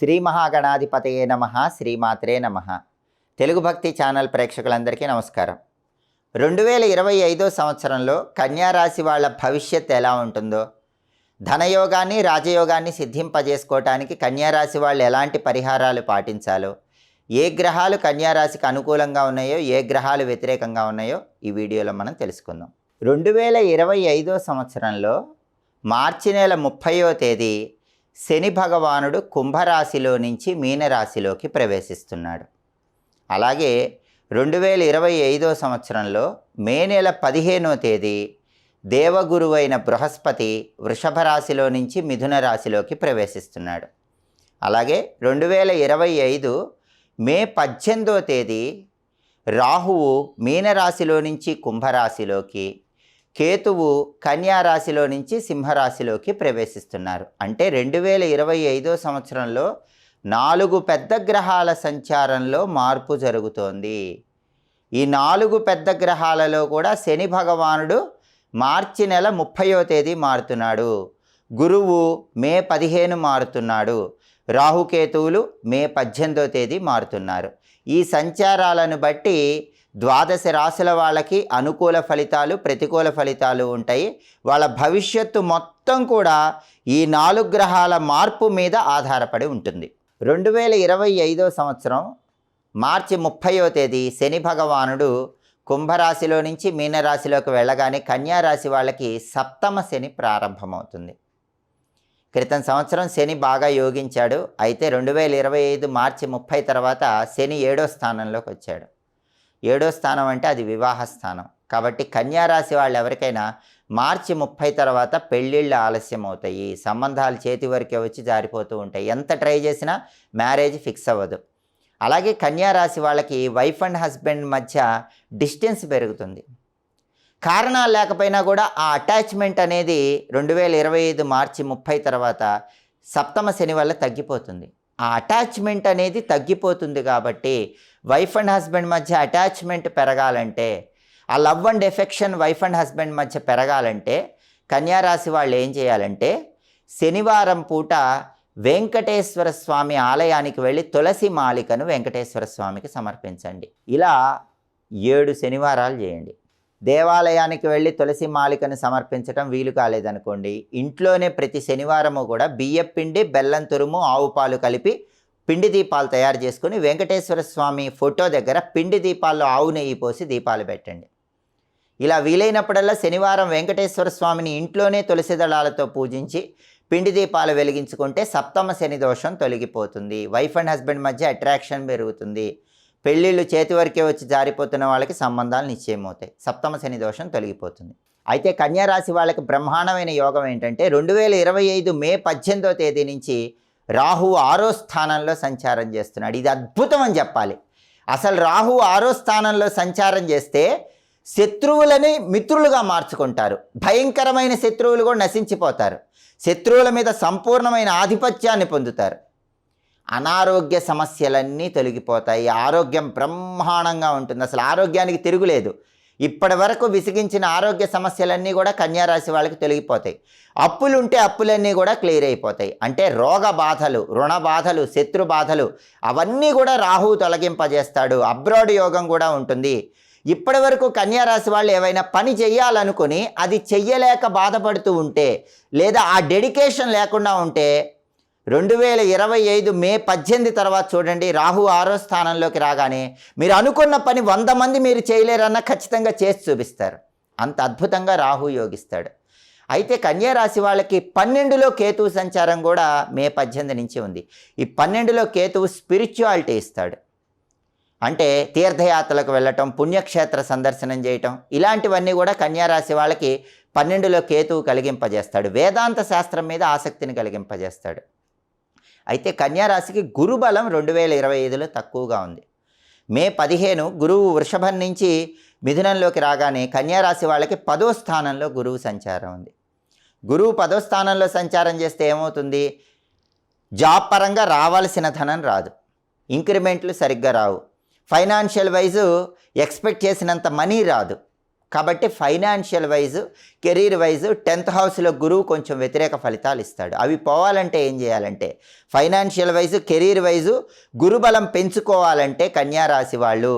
శ్రీ మహాగణాధిపతయే నమ శ్రీమాత్రే నమ. తెలుగు భక్తి ఛానల్ ప్రేక్షకులందరికీ నమస్కారం. రెండు వేల ఇరవై ఐదో సంవత్సరంలో కన్యారాశి వాళ్ళ భవిష్యత్ ఎలా ఉంటుందో ధనయోగాన్ని రాజయోగాన్ని సిద్ధింపజేసుకోవటానికి కన్యారాశి వాళ్ళు ఎలాంటి పరిహారాలు పాటించాలో ఏ గ్రహాలు కన్యారాశికి అనుకూలంగా ఉన్నాయో ఏ గ్రహాలు వ్యతిరేకంగా ఉన్నాయో ఈ వీడియోలో మనం తెలుసుకుందాం. రెండు వేల ఇరవై ఐదో సంవత్సరంలో మార్చి నెల ముప్పయో తేదీ శని భగవానుడు కుంభరాశిలో నుంచి మీనరాశిలోకి ప్రవేశిస్తున్నాడు. అలాగే రెండు వేల ఇరవై ఐదో సంవత్సరంలో మే నెల పదిహేనో తేదీ దేవగురువైన బృహస్పతి వృషభ రాశిలో నుంచి మిథున రాశిలోకి ప్రవేశిస్తున్నాడు. అలాగే రెండు వేల ఇరవై ఐదు మే పద్దెనిమిదో తేదీ రాహువు మీనరాశిలో నుంచి కుంభరాశిలోకి కేతువు కన్యారాశిలో నుంచి సింహరాశిలోకి ప్రవేశిస్తున్నారు. అంటే రెండు వేల ఇరవై ఐదో సంవత్సరంలో నాలుగు పెద్ద గ్రహాల సంచారంలో మార్పు జరుగుతోంది. ఈ నాలుగు పెద్ద గ్రహాలలో కూడా శని భగవానుడు మార్చి నెల ముప్పయో తేదీ మారుతున్నాడు. గురువు మే పదిహేను మారుతున్నాడు. రాహుకేతువులు మే పద్దెనిమిదో తేదీ మారుతున్నారు. ఈ సంచారాలను బట్టి ద్వాదశ రాశుల వాళ్ళకి అనుకూల ఫలితాలు ప్రతికూల ఫలితాలు ఉంటాయి. వాళ్ళ భవిష్యత్తు మొత్తం కూడా ఈ నాలుగు గ్రహాల మార్పు మీద ఆధారపడి ఉంటుంది. రెండు వేల ఇరవై ఐదో సంవత్సరం మార్చి ముప్పయో తేదీ శని భగవానుడు కుంభరాశిలో నుంచి మీనరాశిలోకి వెళ్ళగానే కన్యారాశి వాళ్ళకి సప్తమ శని ప్రారంభమవుతుంది. క్రితం సంవత్సరం శని బాగా యోగించాడు. అయితే రెండు వేల ఇరవై ఐదు మార్చి ముప్పై తర్వాత శని ఏడో స్థానంలోకి వచ్చాడు. ఏడో స్థానం అంటే అది వివాహ స్థానం. కాబట్టి కన్యారాశి వాళ్ళు ఎవరికైనా మార్చి ముప్పై తర్వాత పెళ్ళిళ్ళు ఆలస్యం అవుతాయి సంబంధాలు చేతి వరకే వచ్చి జారిపోతూ ఉంటాయి. ఎంత ట్రై చేసినా మ్యారేజ్ ఫిక్స్ అవ్వదు. అలాగే కన్యారాశి వాళ్ళకి వైఫ్ అండ్ హస్బెండ్ మధ్య డిస్టెన్స్ పెరుగుతుంది. కారణాలు లేకపోయినా కూడా ఆ అటాచ్మెంట్ అనేది రెండు వేల ఇరవై ఐదు మార్చి ముప్పై తర్వాత సప్తమ శని వల్ల తగ్గిపోతుంది. ఆ అటాచ్మెంట్ అనేది తగ్గిపోతుంది కాబట్టి వైఫ్ అండ్ హస్బెండ్ మధ్య అటాచ్మెంట్ పెరగాలంటే ఆ love and affection wife and husband మధ్య పెరగాలంటే కన్యారాశి వాళ్ళు ఏం చేయాలంటే శనివారం పూట వెంకటేశ్వర స్వామి ఆలయానికి వెళ్ళి తులసి మాలికను వెంకటేశ్వర స్వామికి సమర్పించండి. ఇలా ఏడు శనివారాలు చేయండి. దేవాలయానికి వెళ్ళి తులసి మాలికను సమర్పించడం వీలు కాలేదనుకోండి. ఇంట్లోనే ప్రతి శనివారము కూడా బియ్యం పిండి బెల్లం తురుము ఆవు పాలు కలిపి పిండి దీపాలు తయారు చేసుకుని వెంకటేశ్వర స్వామి ఫోటో దగ్గర పిండి దీపాల్లో ఆవు నెయ్యి పోసి దీపాలు పెట్టండి. ఇలా వీలైనప్పుడల్లా శనివారం వెంకటేశ్వర స్వామిని ఇంట్లోనే తులసి దళాలతో పూజించి పిండి దీపాలు వెలిగించుకుంటే సప్తమ శని దోషం తొలగిపోతుంది. వైఫ్ అండ్ హస్బెండ్ మధ్య అట్రాక్షన్ పెరుగుతుంది. పెళ్ళిళ్ళు చేతి వరకే వచ్చి జారిపోతున్న వాళ్ళకి సంబంధాలు నిశ్చయమవుతాయి. సప్తమ శని దోషం తొలగిపోతుంది. అయితే కన్యారాశి వాళ్ళకి బ్రహ్మాండమైన యోగం ఏంటంటే రెండు వేల ఇరవై ఐదు మే పద్దెనిమిదో తేదీ నుంచి రాహు ఆరో స్థానంలో సంచారం చేస్తున్నాడు. ఇది అద్భుతం అని చెప్పాలి. అసలు రాహు ఆరో స్థానంలో సంచారం చేస్తే శత్రువులని మిత్రులుగా మార్చుకుంటారు. భయంకరమైన శత్రువులు కూడా నశించిపోతారు. శత్రువుల మీద సంపూర్ణమైన ఆధిపత్యాన్ని పొందుతారు. అనారోగ్య సమస్యలన్నీ తొలగిపోతాయి. ఆరోగ్యం బ్రహ్మాండంగా ఉంటుంది. అసలు ఆరోగ్యానికి తిరుగులేదు. ఇప్పటి వరకు విసిగించిన ఆరోగ్య సమస్యలన్నీ కూడా కన్యారాశి వాళ్ళకి తొలగిపోతాయి. అప్పులు ఉంటే అప్పులన్నీ కూడా క్లియర్ అయిపోతాయి. అంటే రోగ బాధలు రుణ బాధలు శత్రు బాధలు అవన్నీ కూడా రాహువు తొలగింపజేస్తాడు. అబ్రాడ్ యోగం కూడా ఉంటుంది. ఇప్పటి వరకు కన్యారాశి వాళ్ళు ఏవైనా పని చేయాలనుకుని అది చెయ్యలేక బాధపడుతూ ఉంటే లేదా ఆ డెడికేషన్ లేకుండా ఉంటే రెండు వేల ఇరవై ఐదు మే పద్దెనిమిది తర్వాత చూడండి రాహు ఆరో స్థానంలోకి రాగానే మీరు అనుకున్న పని వంద మంది మీరు చేయలేరన్న ఖచ్చితంగా చేసి చూపిస్తారు. అంత అద్భుతంగా రాహు యోగిస్తాడు. అయితే కన్యారాశి వాళ్ళకి పన్నెండులో కేతువు సంచారం కూడా మే పద్దెనిమిది నుంచి ఉంది. ఈ పన్నెండులో కేతువు స్పిరిచువాలిటీ ఇస్తాడు. అంటే తీర్థయాత్రలకు వెళ్ళటం పుణ్యక్షేత్ర సందర్శనం చేయటం ఇలాంటివన్నీ కూడా కన్యారాశి వాళ్ళకి పన్నెండులో కేతువు కలిగింపజేస్తాడు. వేదాంత శాస్త్రం మీద ఆసక్తిని కలిగింపజేస్తాడు. అయితే కన్యారాశికి గురుబలం రెండు వేల ఇరవై ఐదులో తక్కువగా ఉంది. మే పదిహేను గురువు వృషభం నుంచి మిథునంలోకి రాగానే కన్యారాశి వాళ్ళకి పదో స్థానంలో గురువు సంచారం ఉంది. గురువు పదో స్థానంలో సంచారం చేస్తే ఏమవుతుంది? జాబ్ పరంగా రావాల్సిన ధనం రాదు. ఇంక్రిమెంట్లు సరిగ్గా రావు. ఫైనాన్షియల్ వైజు ఎక్స్పెక్ట్ చేసినంత మనీ రాదు. కాబట్టి financial wise career wise tenth హౌస్లో గురువు కొంచెం వ్యతిరేక ఫలితాలు ఇస్తాడు. అవి పోవాలంటే ఏం చేయాలంటే ఫైనాన్షియల్ వైజ్ కెరీర్ వైజు గురుబలం పెంచుకోవాలంటే కన్యారాశి వాళ్ళు.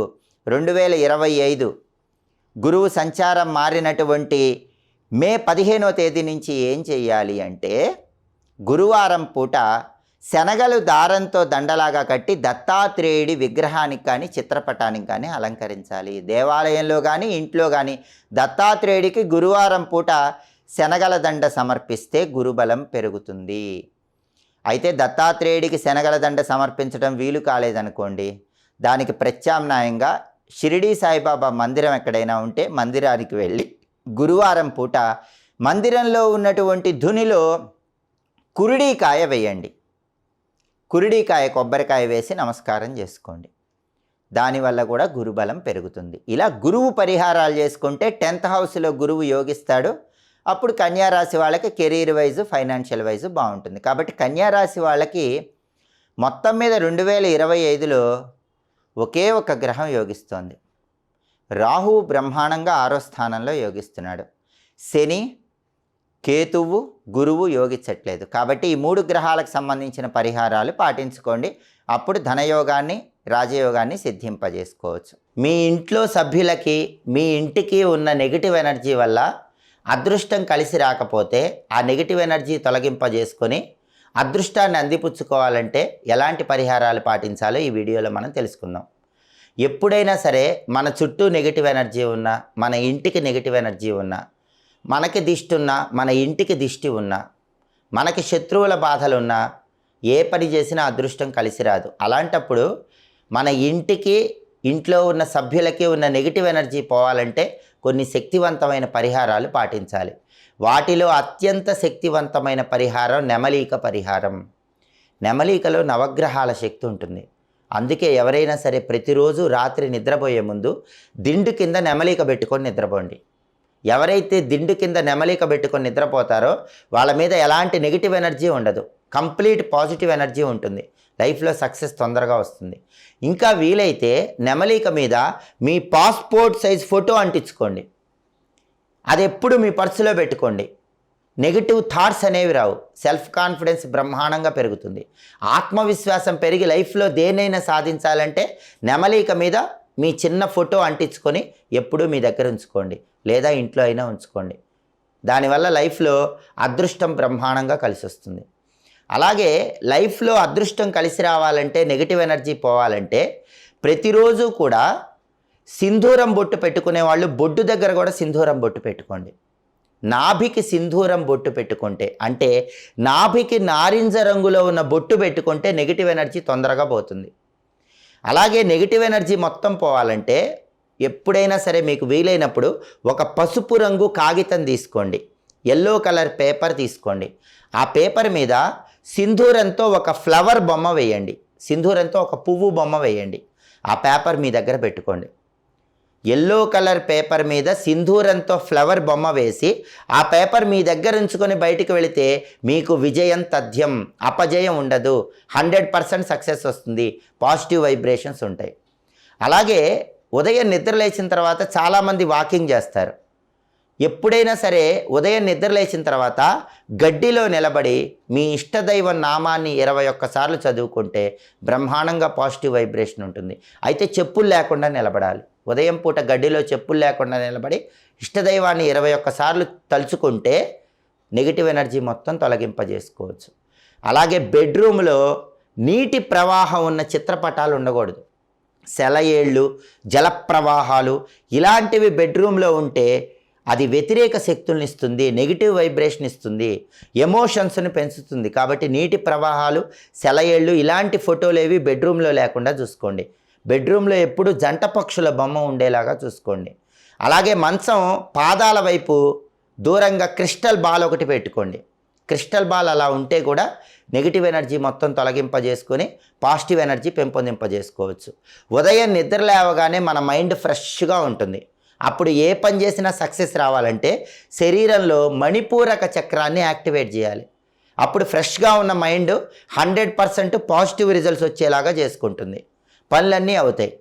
రెండు వేల ఇరవై ఐదు గురువు సంచారం మారినటువంటి మే పదిహేనో తేదీ నుంచి ఏం చేయాలి అంటే గురువారం పూట శనగలు దారంతో దండలాగా కట్టి దత్తాత్రేయుడి విగ్రహానికి కానీ చిత్రపటానికి కానీ అలంకరించాలి. దేవాలయంలో కానీ ఇంట్లో కానీ దత్తాత్రేయుడికి గురువారం పూట శనగల దండ సమర్పిస్తే గురుబలం పెరుగుతుంది. అయితే దత్తాత్రేయుడికి శనగల దండ సమర్పించడం వీలు కాలేదనుకోండి. దానికి ప్రత్యామ్నాయంగా షిరిడీ సాయిబాబా మందిరం ఎక్కడైనా ఉంటే మందిరానికి వెళ్ళి గురువారం పూట మందిరంలో ఉన్నటువంటి ధునిలో కురుడీకాయ వేయండి. కురిడికాయ కొబ్బరికాయ వేసి నమస్కారం చేసుకోండి. దానివల్ల కూడా గురుబలం పెరుగుతుంది. ఇలా గురువు పరిహారాలు చేసుకుంటే టెన్త్ హౌస్లో గురువు యోగిస్తాడు. అప్పుడు కన్యారాశి వాళ్ళకి కెరీర్ వైజ్ ఫైనాన్షియల్ వైజ్ బాగుంటుంది. కాబట్టి కన్యారాశి వాళ్ళకి మొత్తం మీద రెండు వేల ఇరవై ఐదులో ఒకే ఒక గ్రహం యోగిస్తోంది. రాహు బ్రహ్మాండంగా ఆరో స్థానంలో యోగిస్తున్నాడు. శని కేతువు గురువు యోగించట్లేదు. కాబట్టి ఈ మూడు గ్రహాలకు సంబంధించిన పరిహారాలు పాటించుకోండి. అప్పుడు ధనయోగాన్ని రాజయోగాన్ని సిద్ధింపజేసుకోవచ్చు. మీ ఇంట్లో సభ్యులకి మీ ఇంటికి ఉన్న నెగిటివ్ ఎనర్జీ వల్ల అదృష్టం కలిసి రాకపోతే ఆ నెగిటివ్ ఎనర్జీ తొలగింపజేసుకొని అదృష్టాన్ని అందిపుచ్చుకోవాలంటే ఎలాంటి పరిహారాలు పాటించాలో ఈ వీడియోలో మనం తెలుసుకుందాం. ఎప్పుడైనా సరే మన చుట్టూ నెగిటివ్ ఎనర్జీ ఉన్నా మన ఇంటికి నెగిటివ్ ఎనర్జీ ఉన్నా మనకి దిష్టి ఉన్నా మన ఇంటికి దిష్టి ఉన్నా మనకి శత్రువుల బాధలున్నా ఏ పని చేసినా అదృష్టం కలిసి రాదు. అలాంటప్పుడు మన ఇంటికి ఇంట్లో ఉన్న సభ్యులకి ఉన్న నెగిటివ్ ఎనర్జీ పోవాలంటే కొన్ని శక్తివంతమైన పరిహారాలు పాటించాలి. వాటిలో అత్యంత శక్తివంతమైన పరిహారం నెమలీక పరిహారం. నెమలీకలో నవగ్రహాల శక్తి ఉంటుంది. అందుకే ఎవరైనా సరే ప్రతిరోజు రాత్రి నిద్రపోయే ముందు దిండు కింద నెమలీక పెట్టుకొని నిద్రపోండి. ఎవరైతే దిండు కింద నెమలిక పెట్టుకొని నిద్రపోతారో వాళ్ళ మీద ఎలాంటి నెగిటివ్ ఎనర్జీ ఉండదు. కంప్లీట్ పాజిటివ్ ఎనర్జీ ఉంటుంది. లైఫ్లో సక్సెస్ తొందరగా వస్తుంది. ఇంకా వీలైతే నెమలిక మీద మీ పాస్పోర్ట్ సైజ్ ఫోటో అంటించుకోండి. అది ఎప్పుడు మీ పర్సులో పెట్టుకోండి. నెగిటివ్ థాట్స్ అనేవి రావు. సెల్ఫ్ కాన్ఫిడెన్స్ బ్రహ్మాండంగా పెరుగుతుంది. ఆత్మవిశ్వాసం పెరిగి లైఫ్లో దేనైనా సాధించాలంటే నెమలిక మీద మీ చిన్న ఫోటో అంటించుకొని ఎప్పుడూ మీ దగ్గర ఉంచుకోండి. లేదా ఇంట్లో అయినా ఉంచుకోండి. దానివల్ల లైఫ్లో అదృష్టం బ్రహ్మాండంగా కలిసి వస్తుంది అలాగే లైఫ్లో అదృష్టం కలిసి రావాలంటే నెగిటివ్ ఎనర్జీ పోవాలంటే ప్రతిరోజు కూడా సింధూరం బొట్టు పెట్టుకునే వాళ్ళు బొడ్డు దగ్గర కూడా సింధూరం బొట్టు పెట్టుకోండి. నాభికి సింధూరం బొట్టు పెట్టుకుంటే అంటే నాభికి నారింజ రంగులో ఉన్న బొట్టు పెట్టుకుంటే నెగిటివ్ ఎనర్జీ తొందరగా పోతుంది. అలాగే నెగిటివ్ ఎనర్జీ మొత్తం పోవాలంటే ఎప్పుడైనా సరే మీకు వీలైనప్పుడు ఒక పసుపు రంగు కాగితం తీసుకోండి. ఎల్లో కలర్ పేపర్ తీసుకోండి. ఆ పేపర్ మీద సింధూరంతో ఒక ఫ్లవర్ బొమ్మ వేయండి. సింధూరంతో ఒక పువ్వు బొమ్మ వేయండి. ఆ పేపర్ మీ దగ్గర పెట్టుకోండి. ఎల్లో కలర్ పేపర్ మీద సింధూరంతో ఫ్లవర్ బొమ్మ వేసి ఆ పేపర్ మీ దగ్గర ఉంచుకొని బయటికి వెళితే మీకు విజయం తథ్యం అపజయం ఉండదు. హండ్రెడ్ పర్సెంట్ సక్సెస్ వస్తుంది. పాజిటివ్ వైబ్రేషన్స్ ఉంటాయి. అలాగే ఉదయం నిద్ర లేచిన తర్వాత చాలామంది వాకింగ్ చేస్తారు. ఎప్పుడైనా సరే ఉదయం నిద్ర లేచిన తర్వాత గడ్డిలో నిలబడి మీ ఇష్టదైవ నామాన్ని ఇరవై ఒక్కసార్లు చదువుకుంటే బ్రహ్మాండంగా పాజిటివ్ వైబ్రేషన్ ఉంటుంది. అయితే చెప్పులు లేకుండా నిలబడాలి. ఉదయం పూట గడ్డిలో చెప్పులు లేకుండా నిలబడి ఇష్టదైవాన్ని ఇరవై ఒక్కసార్లు తలుచుకుంటే నెగిటివ్ ఎనర్జీ మొత్తం తొలగింపజేసుకోవచ్చు. అలాగే బెడ్రూమ్లో నీటి ప్రవాహం ఉన్న చిత్రపటాలు ఉండకూడదు. సెలయేళ్ళు జలప్రవాహాలు ఇలాంటివి బెడ్రూమ్లో ఉంటే అది వ్యతిరేక శక్తుల్ని ఇస్తుంది నెగిటివ్ వైబ్రేషన్ ఇస్తుంది ఎమోషన్స్ని పెంచుతుంది. కాబట్టి నీటి ప్రవాహాలు సెలయేళ్ళు ఇలాంటి ఫోటోలు ఏవి బెడ్రూమ్లో లేకుండా చూసుకోండి. బెడ్రూమ్లో ఎప్పుడు జంట పక్షుల బొమ్మ ఉండేలాగా చూసుకోండి. అలాగే మంచం పాదాల వైపు దూరంగా క్రిస్టల్ బాల్ ఒకటి పెట్టుకోండి. క్రిస్టల్ బాల్ అలా ఉంటే కూడా నెగిటివ్ ఎనర్జీ మొత్తం తొలగింపజేసుకొని పాజిటివ్ ఎనర్జీ పెంపొందింపజేసుకోవచ్చు. ఉదయం నిద్ర లేవగానే మన మైండ్ ఫ్రెష్గా ఉంటుంది. అప్పుడు ఏ పని చేసినా సక్సెస్ రావాలంటే శరీరంలో మణిపూరక చక్రాన్ని యాక్టివేట్ చేయాలి. అప్పుడు ఫ్రెష్గా ఉన్న mind hundred percent positive results వచ్చేలాగా చేసుకుంటుంది. పనులన్నీ అవుతాయి.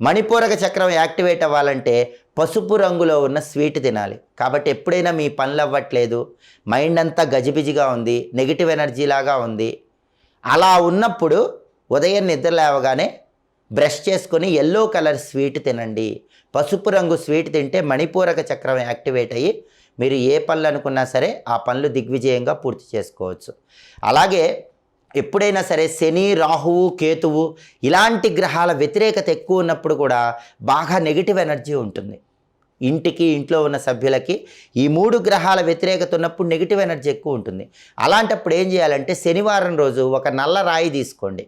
మణిపూరక చక్రం యాక్టివేట్ అవ్వాలంటే పసుపు రంగులో ఉన్న స్వీట్ తినాలి. కాబట్టి ఎప్పుడైనా మీ పనులు అవ్వట్లేదు మైండ్ అంతా గజిబిజిగా ఉంది. నెగిటివ్ ఎనర్జీ లాగా ఉంది. అలా ఉన్నప్పుడు ఉదయం నిద్ర లేవగానే బ్రష్ చేసుకొని ఎల్లో కలర్ స్వీట్ తినండి. పసుపు రంగు స్వీట్ తింటే మణిపూరక చక్రం యాక్టివేట్ అయ్యి మీరు ఏ పనులు అనుకున్నా సరే ఆ పనులు దిగ్విజయంగా పూర్తి చేసుకోవచ్చు. అలాగే ఎప్పుడైనా సరే శని రాహువు కేతువు ఇలాంటి గ్రహాల వ్యతిరేకత ఎక్కువ ఉన్నప్పుడు కూడా బాగా నెగిటివ్ ఎనర్జీ ఉంటుంది. ఇంటికి ఇంట్లో ఉన్న సభ్యులకి ఈ మూడు గ్రహాల వ్యతిరేకత ఉన్నప్పుడు నెగిటివ్ ఎనర్జీ ఎక్కువ ఉంటుంది. అలాంటప్పుడు ఏం చేయాలంటే శనివారం రోజు ఒక నల్ల రాయి తీసుకోండి.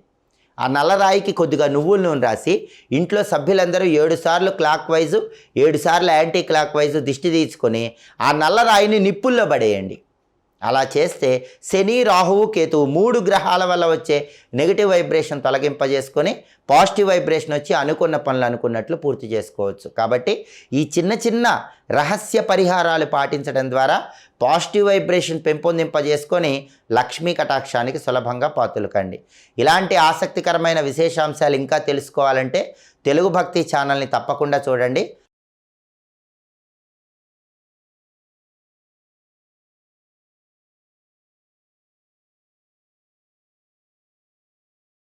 ఆ నల్ల రాయికి కొద్దిగా నువ్వుల నూనె రాసి ఇంట్లో సభ్యులందరూ ఏడు సార్లు క్లాక్ వైజు ఏడు సార్లు యాంటీ క్లాక్ వైజు దిష్టి తీసుకొని ఆ నల్ల రాయిని నిప్పుల్లో పడేయండి. అలా చేస్తే శని రాహువు కేతువు మూడు గ్రహాల వల్ల వచ్చే నెగిటివ్ వైబ్రేషన్ తొలగింపజేసుకొని పాజిటివ్ వైబ్రేషన్ వచ్చి అనుకున్న పనులు అనుకున్నట్లు పూర్తి చేసుకోవచ్చు. కాబట్టి ఈ చిన్న చిన్న రహస్య పరిహారాలు పాటించడం ద్వారా పాజిటివ్ వైబ్రేషన్ పెంపొందింపజేసుకొని లక్ష్మీ కటాక్షానికి సులభంగా పాతులు కండి ఇలాంటి ఆసక్తికరమైన విశేషాంశాలు ఇంకా తెలుసుకోవాలంటే తెలుగు భక్తి ఛానల్ని తప్పకుండా చూడండి.